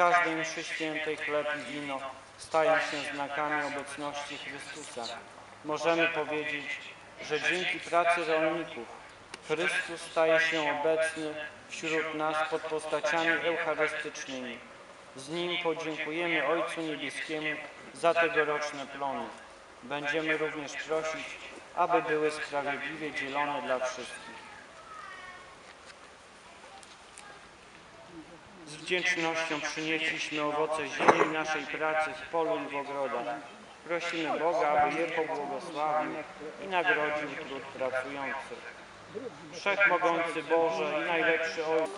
każdej mszy świętej chleb i wino stają się znakami obecności Chrystusa. Możemy powiedzieć, że dzięki pracy rolników Chrystus staje się obecny wśród nas pod postaciami eucharystycznymi. Z Nim podziękujemy Ojcu Niebieskiemu za tegoroczne plony. Będziemy również prosić, aby były sprawiedliwie dzielone dla wszystkich. Z wdzięcznością przynieśliśmy owoce ziemi naszej pracy w polu i w ogrodach. Prosimy Boga, aby je pobłogosławił i nagrodził trud pracujących. Wszechmogący Boże i najlepszy Ojciec,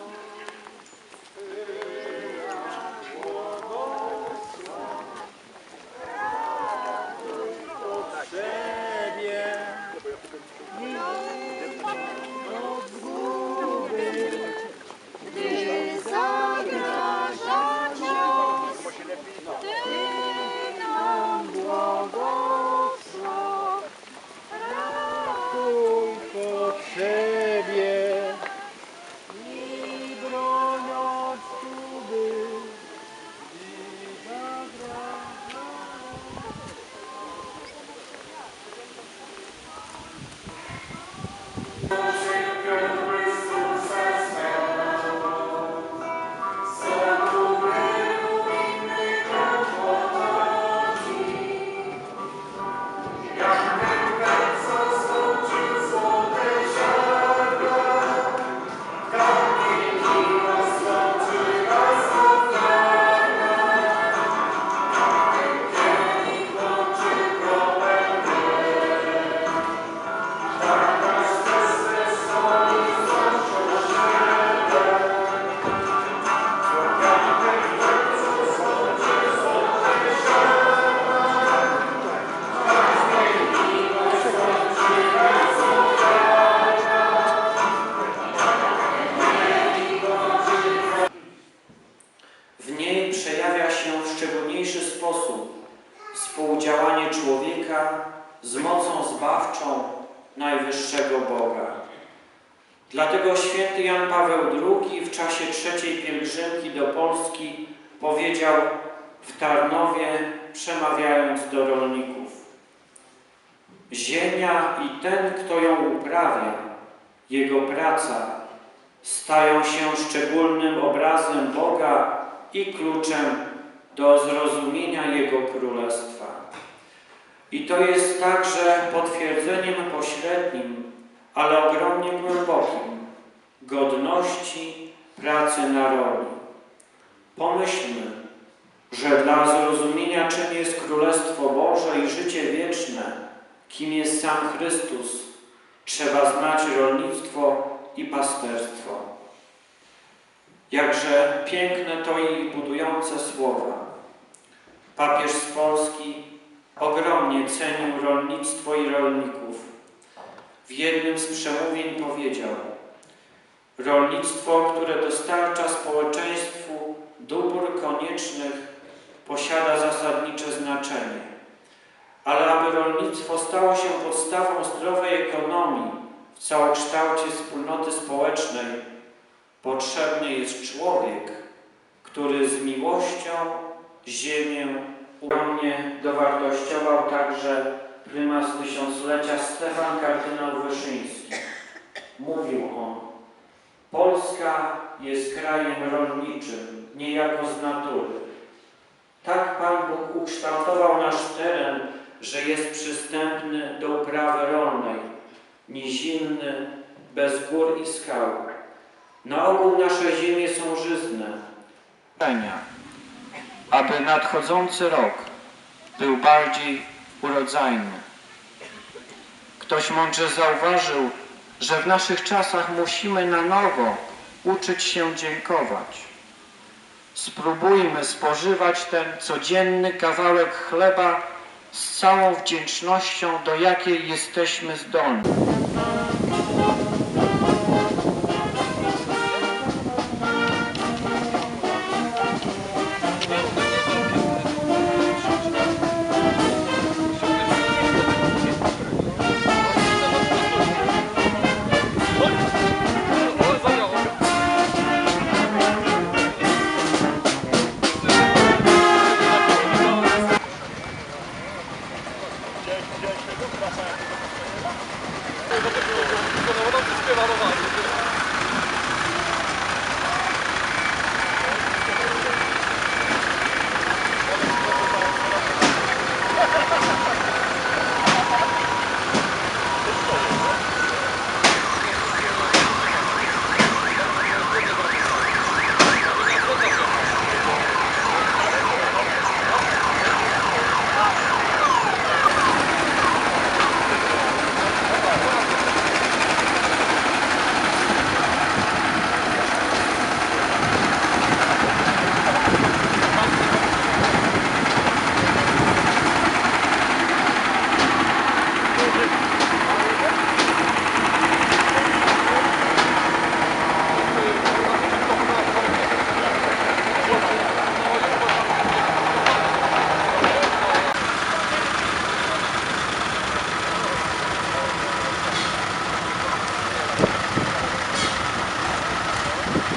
najwyższego Boga. Dlatego święty Jan Paweł II w czasie trzeciej pielgrzymki do Polski powiedział w Tarnowie, przemawiając do rolników: Ziemia i ten, kto ją uprawia, jego praca stają się szczególnym obrazem Boga i kluczem do zrozumienia Jego Królestwa. I to jest także potwierdzeniem pośrednim, ale ogromnie głębokim godności pracy na roli. Pomyślmy, że dla zrozumienia, czym jest Królestwo Boże i życie wieczne, kim jest sam Chrystus, trzeba znać rolnictwo i pasterstwo. Jakże piękne to i budujące słowa. Papież z Polski ogromnie cenił rolnictwo i rolników. W jednym z przemówień powiedział Rolnictwo, które dostarcza społeczeństwu dóbr koniecznych, posiada zasadnicze znaczenie. Ale aby rolnictwo stało się podstawą zdrowej ekonomii w całokształcie wspólnoty społecznej, Potrzebny jest człowiek, który z miłością ziemię ogromnie dowartościował także prymas tysiąclecia Stefan kardynał Wyszyński. Mówił on, Polska jest krajem rolniczym, niejako z natury. Tak Pan Bóg ukształtował nasz teren, że jest przystępny do uprawy rolnej, nizinny, bez gór i skał. Na ogół nasze ziemie są żyzne. Aby nadchodzący rok był bardziej urodzajny. Ktoś mądrze zauważył, że w naszych czasach musimy na nowo uczyć się dziękować. Spróbujmy spożywać ten codzienny kawałek chleba z całą wdzięcznością, do jakiej jesteśmy zdolni.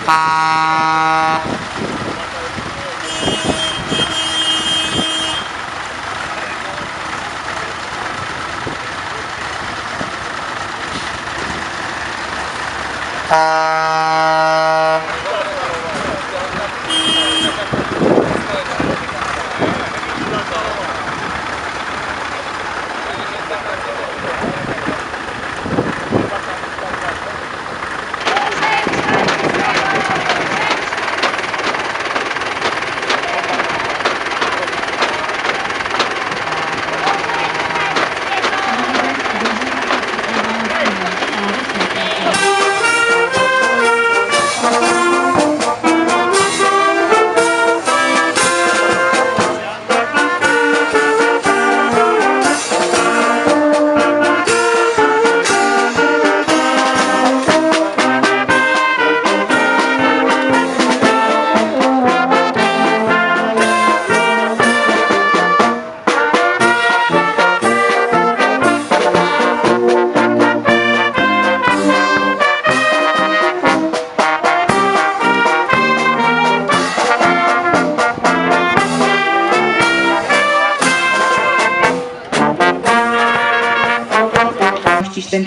ครับ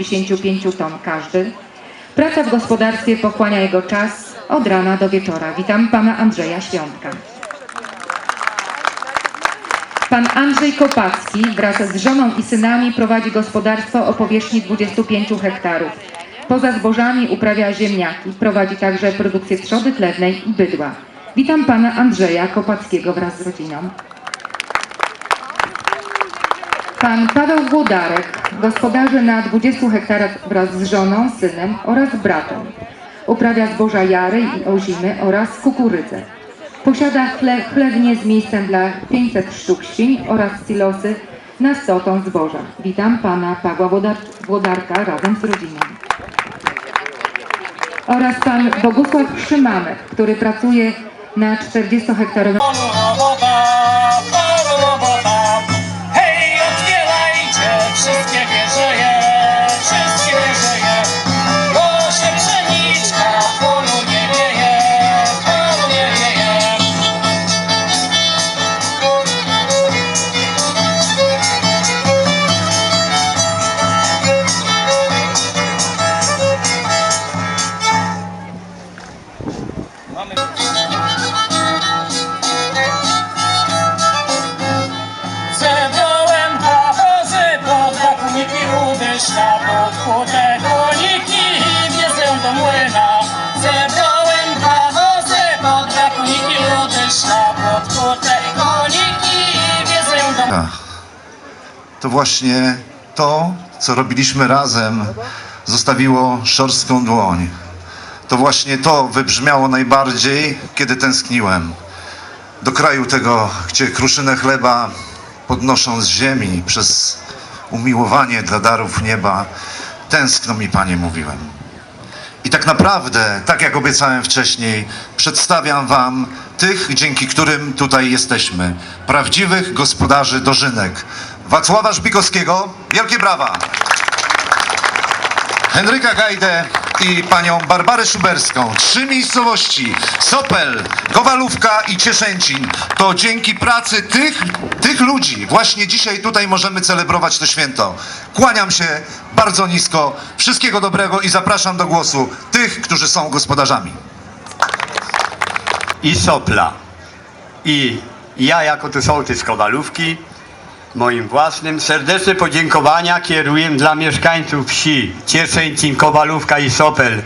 75 ton każdy. Praca w gospodarstwie pochłania jego czas od rana do wieczora. Witam pana Andrzeja Świątka. Pan Andrzej Kopacki wraz z żoną i synami prowadzi gospodarstwo o powierzchni 25 hektarów. Poza zbożami uprawia ziemniaki, prowadzi także produkcję trzody chlewnej i bydła. Witam pana Andrzeja Kopackiego wraz z rodziną. Pan Paweł Włodarek, gospodarzy na 20 hektarach wraz z żoną, synem oraz bratem. Uprawia zboża jary i ozimy oraz kukurydzę. Posiada chle, z miejscem dla 500 sztuk świń oraz silosy na 100 ton zboża. Witam pana Pawła Włodar Włodarka razem z rodziną. Oraz pan Bogusław Szymanek, który pracuje na 40-hektarowym To właśnie to, co robiliśmy razem, zostawiło szorstką dłoń. To właśnie to wybrzmiało najbardziej, kiedy tęskniłem. Do kraju tego, gdzie kruszynę chleba podnoszą z ziemi przez umiłowanie dla darów nieba, tęskno mi, Panie, mówiłem. I tak naprawdę, tak jak obiecałem wcześniej, przedstawiam Wam tych, dzięki którym tutaj jesteśmy. Prawdziwych gospodarzy dożynek. Wacława Żbikowskiego, wielkie brawa. Henryka Gajdę, i panią Barbarę Szuberską. Trzy miejscowości, Sopel, Kowalówka i Cieszęcin. To dzięki pracy tych, tych ludzi właśnie dzisiaj tutaj możemy celebrować to święto. Kłaniam się bardzo nisko. Wszystkiego dobrego i zapraszam do głosu tych, którzy są gospodarzami. i Sopla. I ja jako tu sołtys Kowalówki, moim własnym, serdeczne podziękowania kieruję dla mieszkańców wsi Cieszęcin, Kowalówka i Sopel.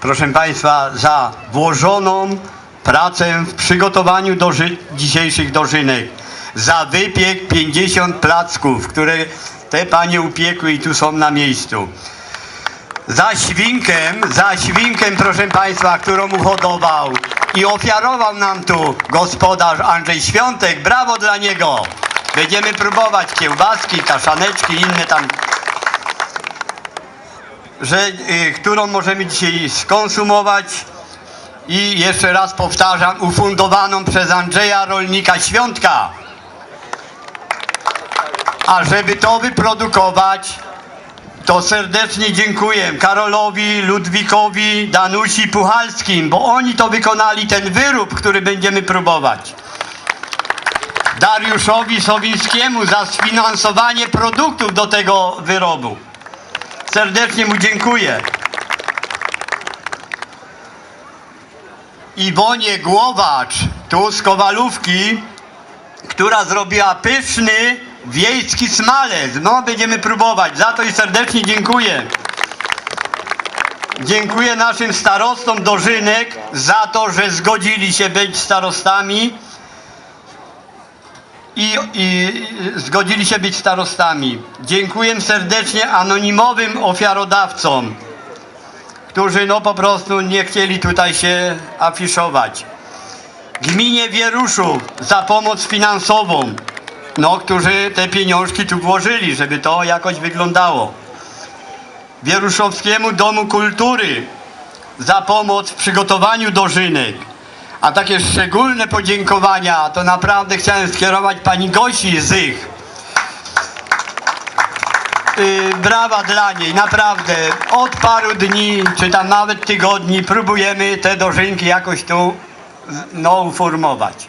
Proszę Państwa, za włożoną pracę w przygotowaniu doży dzisiejszych dożynek. Za wypiek 50 placków, które te panie upiekły i tu są na miejscu za świnkę, za świnkę, proszę Państwa, którą uhodował i ofiarował nam tu gospodarz Andrzej Świątek. Brawo dla niego! Będziemy próbować kiełbaski, kaszaneczki, inne tam, że, y, którą możemy dzisiaj skonsumować. I jeszcze raz powtarzam, ufundowaną przez Andrzeja Rolnika Świątka. A żeby to wyprodukować, to serdecznie dziękuję Karolowi, Ludwikowi, Danusi Puchalskim, bo oni to wykonali ten wyrób, który będziemy próbować. Dariuszowi Sowińskiemu za sfinansowanie produktów do tego wyrobu. Serdecznie mu dziękuję. Iwonie Głowacz, tu z Kowalówki, która zrobiła pyszny wiejski smalec. No, będziemy próbować. Za to i serdecznie dziękuję. Dziękuję naszym starostom Dożynek za to, że zgodzili się być starostami i, i zgodzili się być starostami. Dziękuję serdecznie anonimowym ofiarodawcom, którzy no po prostu nie chcieli tutaj się afiszować gminie Wieruszów za pomoc finansową, no, którzy te pieniążki tu włożyli, żeby to jakoś wyglądało. Wieruszowskiemu Domu Kultury za pomoc w przygotowaniu dożynek. A takie szczególne podziękowania to naprawdę chciałem skierować pani Gosi Zych. Yy, brawa dla niej, naprawdę. Od paru dni, czy tam nawet tygodni próbujemy te dożynki jakoś tu no, uformować.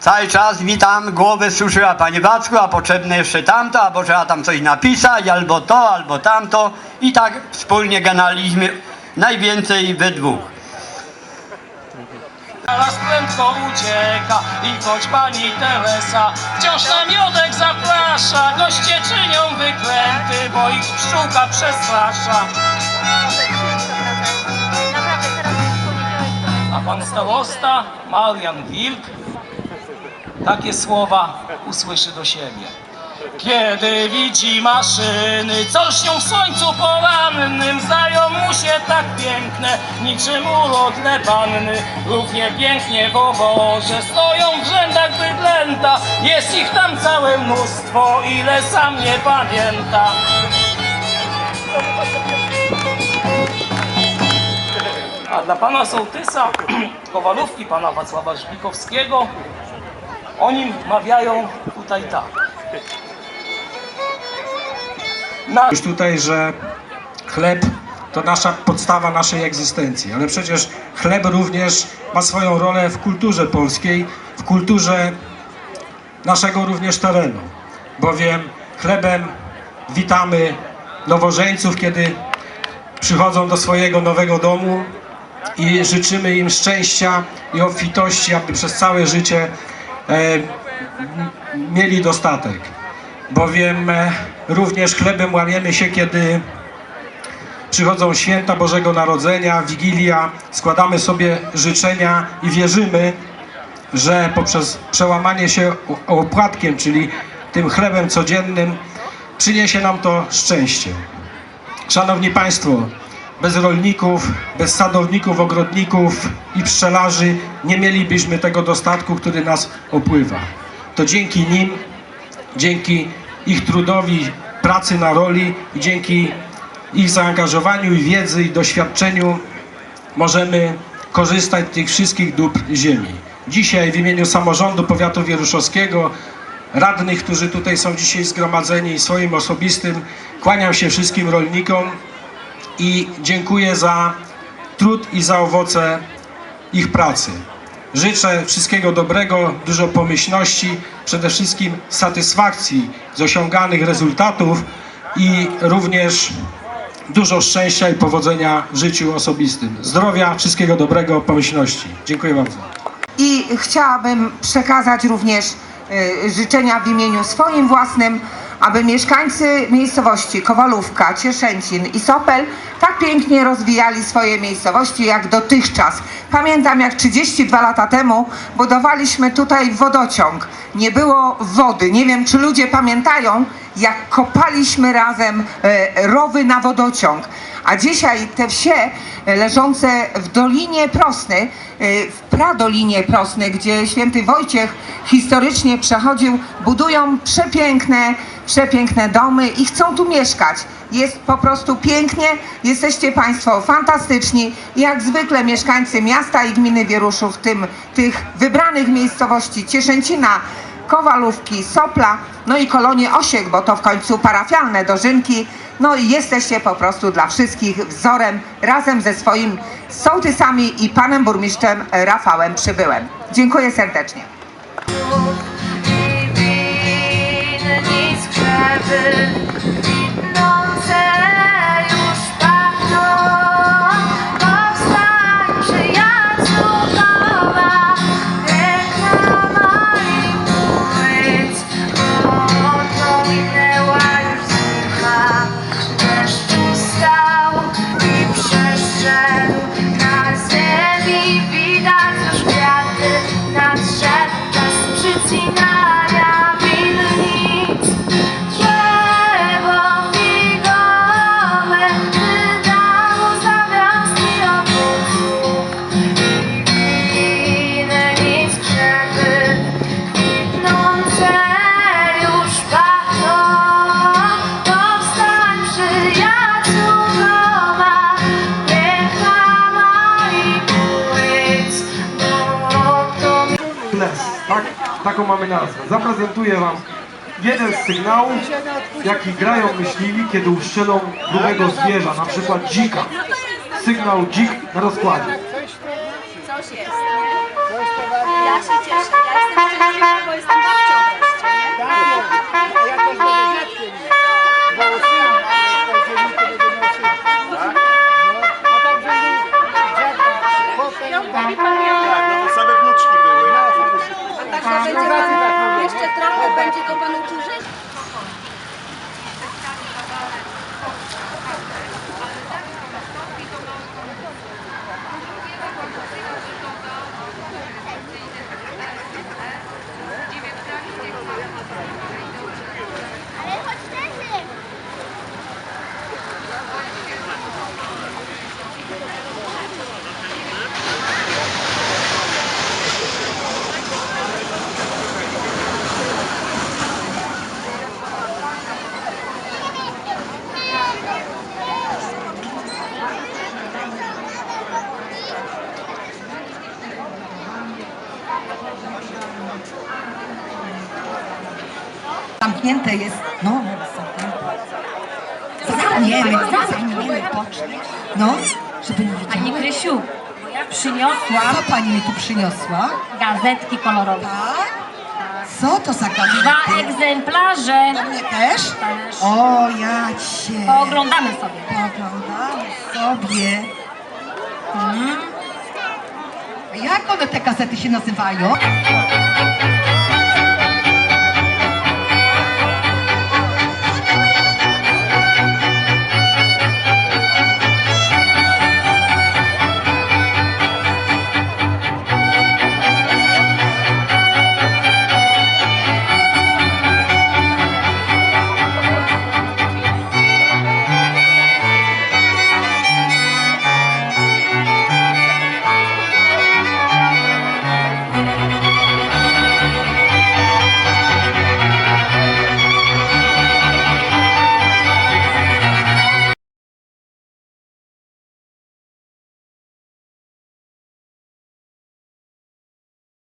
Cały czas mi tam głowę suszyła Panie Wacku, a potrzebne jeszcze tamto, albo trzeba tam coś napisać, albo to, albo tamto. I tak wspólnie ganaliśmy najwięcej we dwóch. Alas prędko ucieka i choć pani Teresa wciąż na miodek zaprasza, goście czynią wyklęty, bo ich pszczółka przestrasza. A pan starosta Marian Wilk takie słowa usłyszy do siebie. Kiedy widzi maszyny, co lśnią w słońcu porannym, zdają mu się tak piękne, niczym urodne panny. Równie pięknie w oborze stoją w rzędach bydlęta, jest ich tam całe mnóstwo, ile sam nie pamięta. A dla pana sołtysa Kowalówki, pana Wacława Żbikowskiego, oni mawiają tutaj tak. Na... już tutaj, że chleb to nasza podstawa naszej egzystencji, ale przecież chleb również ma swoją rolę w kulturze polskiej, w kulturze naszego również terenu, bowiem chlebem witamy nowożeńców, kiedy przychodzą do swojego nowego domu i życzymy im szczęścia i obfitości, aby przez całe życie e, mieli dostatek. Bowiem e, również chlebem łamiemy się, kiedy przychodzą święta Bożego Narodzenia, Wigilia, składamy sobie życzenia i wierzymy, że poprzez przełamanie się opłatkiem, czyli tym chlebem codziennym, przyniesie nam to szczęście. Szanowni Państwo, bez rolników, bez sadowników, ogrodników i pszczelarzy nie mielibyśmy tego dostatku, który nas opływa. To dzięki nim, dzięki ich trudowi, pracy na roli i dzięki ich zaangażowaniu i wiedzy i doświadczeniu możemy korzystać z tych wszystkich dóbr ziemi. Dzisiaj w imieniu samorządu powiatu wieruszowskiego, radnych, którzy tutaj są dzisiaj zgromadzeni i swoim osobistym, kłaniam się wszystkim rolnikom i dziękuję za trud i za owoce ich pracy. Życzę wszystkiego dobrego, dużo pomyślności, przede wszystkim satysfakcji z osiąganych rezultatów i również dużo szczęścia i powodzenia w życiu osobistym. Zdrowia, wszystkiego dobrego, pomyślności. Dziękuję bardzo. I chciałabym przekazać również y, życzenia w imieniu swoim własnym, aby mieszkańcy miejscowości Kowalówka, Cieszęcin i Sopel tak pięknie rozwijali swoje miejscowości jak dotychczas. Pamiętam jak 32 lata temu budowaliśmy tutaj wodociąg. Nie było wody. Nie wiem czy ludzie pamiętają jak kopaliśmy razem e, rowy na wodociąg. A dzisiaj te wsie leżące w Dolinie Prosny, y, w Pradolinie Prosny, gdzie święty Wojciech historycznie przechodził, budują przepiękne, przepiękne domy i chcą tu mieszkać. Jest po prostu pięknie, jesteście Państwo fantastyczni. Jak zwykle mieszkańcy miasta i gminy Wieruszów, w tym tych wybranych miejscowości Cieszęcina, Kowalówki, Sopla, no i kolonie Osiek, bo to w końcu parafialne dożynki. No i jesteście po prostu dla wszystkich wzorem razem ze swoim sołtysami i panem burmistrzem Rafałem Przybyłem. Dziękuję serdecznie. Tak, taką mamy nazwę. Zaprezentuję Wam jeden z sygnałów, jaki grają myśliwi, kiedy uszczelą grubego zwierza, na przykład dzika. Sygnał dzik na rozkładzie. Coś jest? Ja się cieszę, trochę będzie go pan uczył Zamknięte jest. No, zamkniemy, zamkniemy pocznie. No, żeby nie Pani widziały. Krysiu, ja przyniosłam Co pani mi tu przyniosła? gazetki kolorowe. Tak? Co to za Dwa gazety? egzemplarze. Dla mnie też? Też. O, ja cię. Pooglądamy sobie. Pooglądamy sobie. Mm. Jak one te gazety się nazywają?